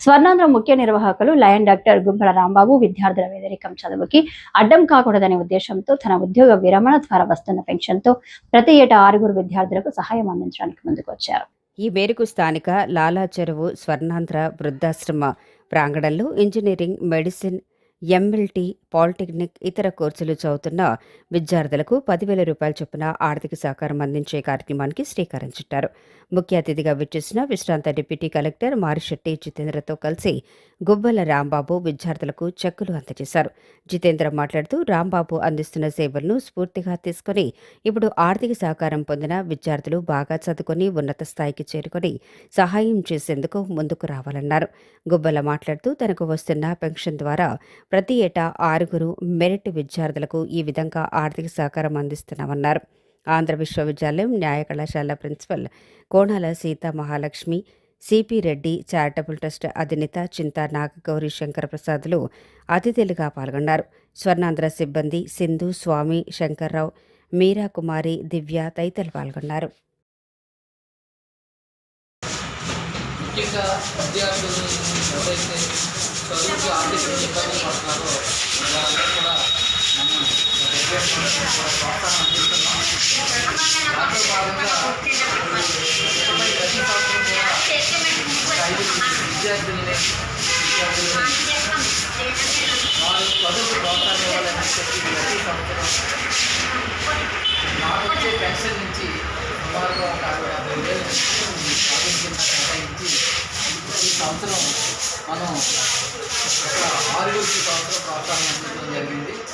స్వర్ణాంధ్ర ముఖ్య నిర్వాహకులు lion doctor గుంపల Rambabu విద్యార్థుల వేదరికం చదువుకి అడ్డం కాకూడదనే ఉద్దేశంతో తన ఉద్యోగ విరమణ ద్వారా వస్తున్న పెన్షన్తో ప్రతి ఏటా ఆరుగురు విద్యార్థులకు సహాయం అందించడానికి ముందుకు వచ్చారు ఈ మేరకు స్థానిక లాలా చెరువు స్వర్ణాంధ్ర వృద్ధాశ్రమ ప్రాంగణంలో ఇంజనీరింగ్ మెడిసిన్ ఎంఎల్టీ పాలిటెక్నిక్ ఇతర కోర్సులు చదువుతున్న విద్యార్థులకు పదివేల రూపాయల చొప్పున ఆర్థిక సహకారం అందించే కార్యక్రమానికి శ్రీకారం చుట్టారు. ముఖ్య అతిథిగా విచ్చేసిన విశ్రాంత డిప్యూటీ కలెక్టర్ మారిశెట్టి జితేంద్రతో కలిసి గుబ్బల రాంబాబు విద్యార్థులకు చెక్కులు అందజేశారు. జితేంద్ర మాట్లాడుతూ రాంబాబు అందిస్తున్న సేవలను స్ఫూర్తిగా తీసుకుని ఇప్పుడు ఆర్థిక సహకారం పొందిన విద్యార్థులు బాగా చదువుకొని ఉన్నత స్థాయికి చేరుకొని సహాయం చేసేందుకు ముందుకు రావాలన్నారు. గుబ్బల మాట్లాడుతూ తనకు వస్తున్న పెన్షన్ ద్వారా ప్రతి ఏటా ఆరుగురు మెరిట్ విద్యార్థులకు ఈ విధంగా ఆర్థిక సహకారం అందిస్తున్నామన్నారు. ఆంధ్ర విశ్వవిద్యాలయం న్యాయ కళాశాల principal Konala Sita Mahalakshmi CP Reddy charitable trust అధినేత చింతా నాగగౌరి శంకర ప్రసాద్లు అతిథులుగా పాల్గొన్నారు. స్వర్ణాంధ్ర సిబ్బంది సింధు స్వామి శంకర్రావు మీరా కుమారి దివ్య తదితరులు పాల్గొన్నారు. ముఖ్యంగా విద్యార్థులు ఎవరైతే చదువుకి ఆర్థిక ఇబ్బందులు పడుతున్నారో వారందరూ కూడా మనం ప్రోత్సాహం అందిస్తున్నాం దాంతో భాగంగా ప్రతి సంవత్సరం కూడా ఒక ఐదు విద్యార్థుల్ని విద్యార్థుల్ని వారు చదువుకు ప్రోత్సాహం ఇవ్వాలని చెప్పి ప్రతి సంవత్సరం నాకు వచ్చే పెన్షన్ నుంచి సుమారుగా ఒక అరవై యాభై వేలు ప్రాతినిధ్యం కేటాయించి ఈ సంవత్సరం మనం ఒక ఆరుగురికి ప్రోత్సాహం జరిగింది.